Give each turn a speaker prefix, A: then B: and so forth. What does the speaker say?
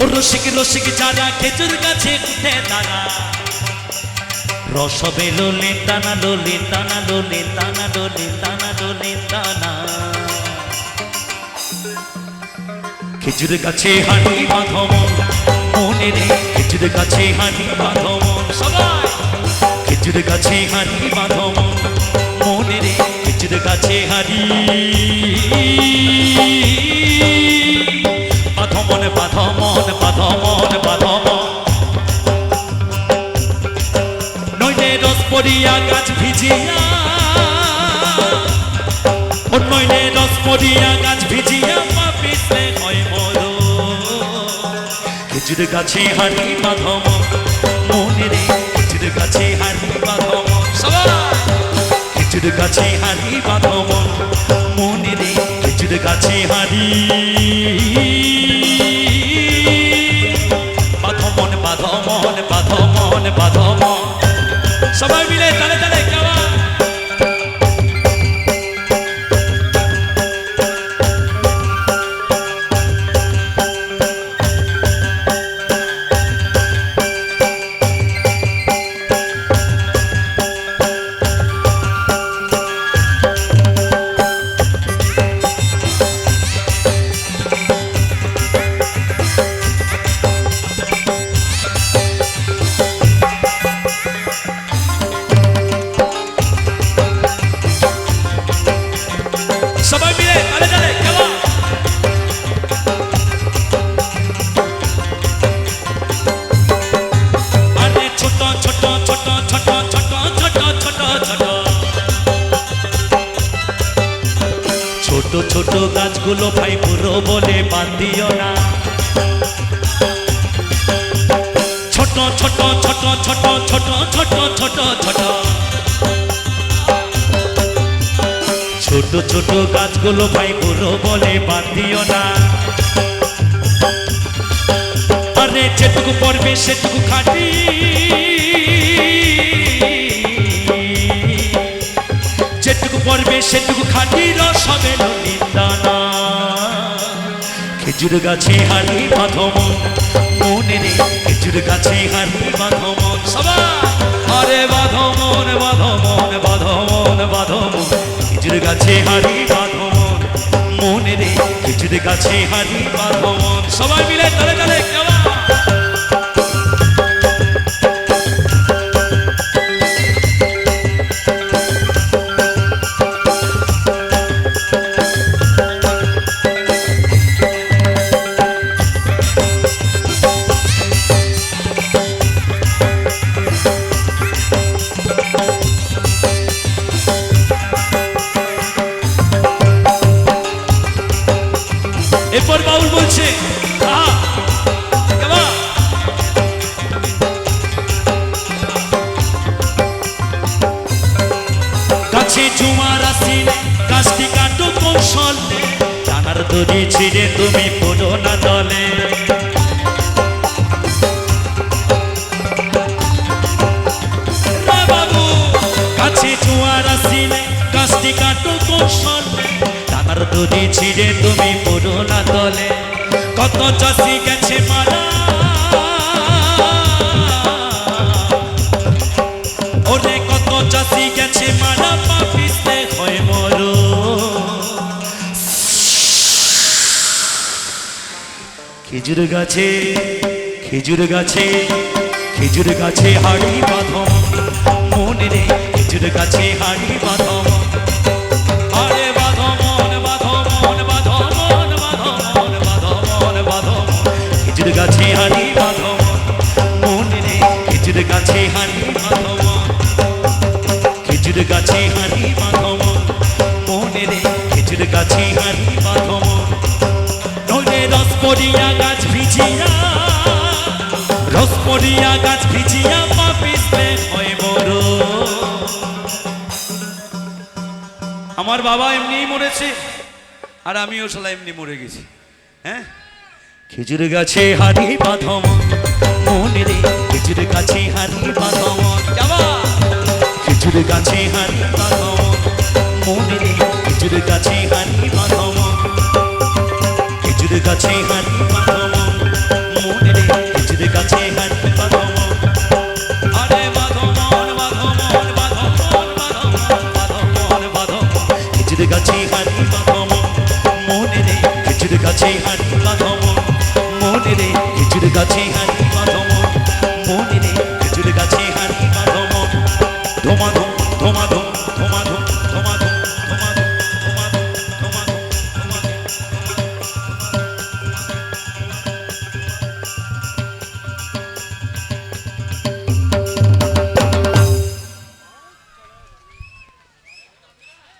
A: রসিক রসিক যারা খেজুর গাছে উঠে দাঁড়া রসবে লোলে টানা লোলে টানা লোলে টানা লোলে টানা লোলে টানা খেজুর গাছে হাঁটি বাঁধম মনে রে খেজুর গাছে হাঁটি বাঁধম সবাই। খেজুর গাছে হাঁটি বাঁধম মনে রে খেজুর গাছে হাঁটি। রস পড়িয়া গাছ গাছ গাছে বাঁধম মনে রে গাছে বাঁধম সবাই খেজুর গাছে হারি বাঁধম মনে রে, খেজুর গাছে বাঁধো সবাই মিলে গাছগুলো ভাই পুরো বলে বাদ দিও না। ছোট ছোট ছোট ছোট ছোট ছোট ছোট ছোট। ছোট ছোট গাছগুলো ভাই পুরো বলে বাদ দিও না। আরে যেটুকু পড়বে সেটুকু খাটি। পড়বে সেটুকু খাটি রস হবে নিন্দানা। খেজুর গাছে হারি বাঁধম মনে রে খেজুর গাছে হারি বাঁধম সবাই আরে বাঁধমন বাঁধমন বাঁধমন বাঁধমন। খেজুর গাছে হারি বাঁধমন, মনে রে খেজুর গাছে হারি বাঁধমন, সবাই মিলে তালে তালে এরপর বাউল বলছে? গাছে জুমার কাটো কৌশলে জানার দড়ি ছিঁড়ে তুমি পড়ো না দলে গাছে জুয়ার আসিলে গাছটি কাটো কৌশলে দড়ি ছিঁড়ে তুমি পড়ো না দলে কত চাষি গেছে মারা। ওরে কত চাষি গেছে মারা হয়ে খেজুর গাছে খেজুর গাছে খেজুর গাছে হাড়ি বাঁধম মনে রে, খেজুর গাছে হাড়ি বাঁধম গাছে হাড়ি বাঁধম খেজুর গাছে হাড়ি বাঁধম মনে রে, খেজুর গাছে রস পড়িয়া গাছ ভিজে ভিজিয়া রস পড়িয়া গাছ ভিজিয়া হয় আমার বাবা এমনিই মরেছে, আর আমিও শালা এমনি মরে গেছি। হ্যাঁ? খেজুর গাছে হারি বাঁধম মনে রে, খেজুর গাছে হারি বাঁধম যাবা খেজুর গাছে হারি বাঁধম মনে রে, খেজুর গাছে হারি বাঁধম খেজুর গাছে হারি বাঁধম মনে রে, খেজুর গাছে হারি বাঁধম আরে বাঁধমন বাঁধমন বাঁধমন বাঁধমন বাঁধমন খেজুর গাছে হারি বাঁধমন মনে রে খেজুর গাছে হারি বাঁধমন মনে রে, খেজুর গাছে হারি বাঁধমন মনে রে, খেজুর গাছে ধোমা ধোম